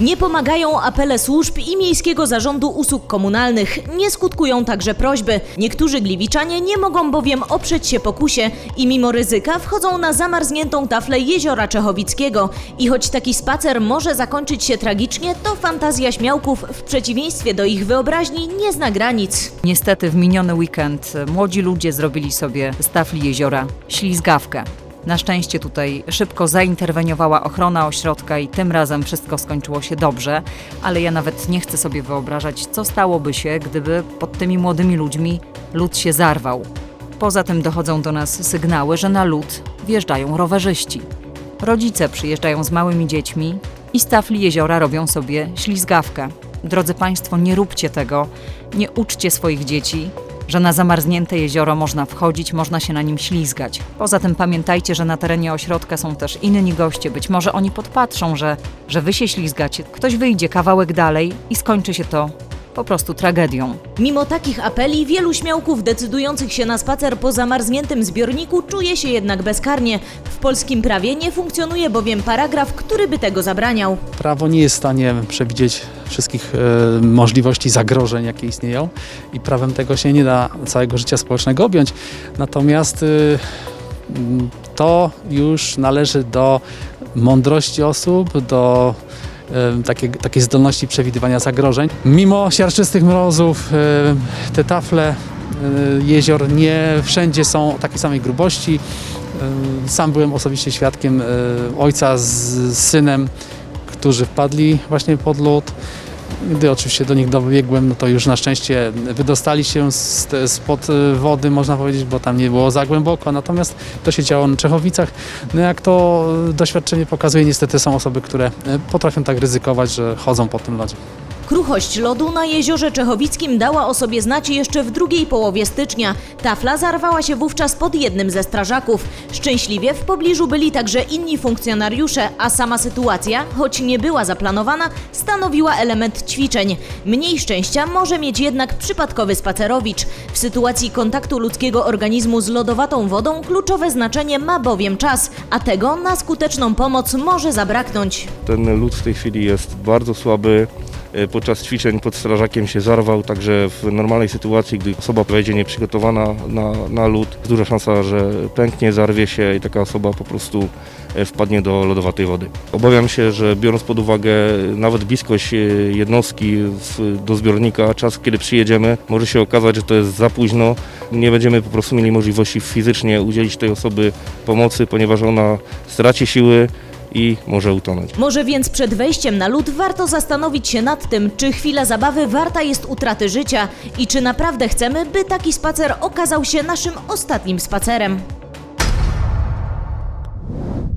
Nie pomagają apele służb i Miejskiego Zarządu Usług Komunalnych. Nie skutkują także prośby. Niektórzy gliwiczanie nie mogą bowiem oprzeć się pokusie i mimo ryzyka wchodzą na zamarzniętą taflę jeziora Czechowickiego. I choć taki spacer może zakończyć się tragicznie, to fantazja śmiałków w przeciwieństwie do ich wyobraźni nie zna granic. Niestety w miniony weekend młodzi ludzie zrobili sobie z tafli jeziora ślizgawkę. Na szczęście tutaj szybko zainterweniowała ochrona ośrodka i tym razem wszystko skończyło się dobrze, ale ja nawet nie chcę sobie wyobrażać, co stałoby się, gdyby pod tymi młodymi ludźmi lód się zarwał. Poza tym dochodzą do nas sygnały, że na lód wjeżdżają rowerzyści. Rodzice przyjeżdżają z małymi dziećmi i z tafli jeziora robią sobie ślizgawkę. Drodzy Państwo, nie róbcie tego, nie uczcie swoich dzieci, że na zamarznięte jezioro można wchodzić, można się na nim ślizgać. Poza tym pamiętajcie, że na terenie ośrodka są też inni goście. Być może oni podpatrzą, że, że wy się ślizgacie, ktoś wyjdzie kawałek dalej i skończy się to po prostu tragedią. Mimo takich apeli, wielu śmiałków decydujących się na spacer po zamarzniętym zbiorniku czuje się jednak bezkarnie. W polskim prawie nie funkcjonuje bowiem paragraf, który by tego zabraniał. Prawo nie jest w stanie przewidzieć wszystkich e, możliwości zagrożeń, jakie istnieją i prawem tego się nie da całego życia społecznego objąć. Natomiast y, to już należy do mądrości osób, do e, takiej, zdolności przewidywania zagrożeń. Mimo siarczystych mrozów te tafle jezior nie wszędzie są takiej samej grubości. Sam byłem osobiście świadkiem ojca z synem, którzy wpadli właśnie pod lód. Gdy oczywiście do nich dobiegłem, no to już na szczęście wydostali się z, spod wody, można powiedzieć, bo tam nie było za głęboko. Natomiast to się działo na Czechowicach. No jak to doświadczenie pokazuje, niestety są osoby, które potrafią tak ryzykować, że chodzą po tym lodzie. Kruchość lodu na jeziorze Czechowickim dała o sobie znać jeszcze w drugiej połowie stycznia. Tafla zarwała się wówczas pod jednym ze strażaków. Szczęśliwie w pobliżu byli także inni funkcjonariusze, a sama sytuacja, choć nie była zaplanowana, stanowiła element ćwiczeń. Mniej szczęścia może mieć jednak przypadkowy spacerowicz. W sytuacji kontaktu ludzkiego organizmu z lodowatą wodą kluczowe znaczenie ma bowiem czas, a tego na skuteczną pomoc może zabraknąć. Ten lód w tej chwili jest bardzo słaby. E, Podczas ćwiczeń pod strażakiem się zarwał, także w normalnej sytuacji, gdy osoba wejdzie nieprzygotowana na, na lód, jest duża szansa, że pęknie, zarwie się i taka osoba po prostu e, wpadnie do lodowatej wody. Obawiam się, że biorąc pod uwagę nawet bliskość e, jednostki do zbiornika, czas kiedy przyjedziemy, może się okazać, że to jest za późno. Nie będziemy po prostu mieli możliwości fizycznie udzielić tej osoby pomocy, ponieważ ona straci siły i może utonąć. Może więc przed wejściem na lód warto zastanowić się nad tym, czy chwila zabawy warta jest utraty życia i czy naprawdę chcemy, by taki spacer okazał się naszym ostatnim spacerem.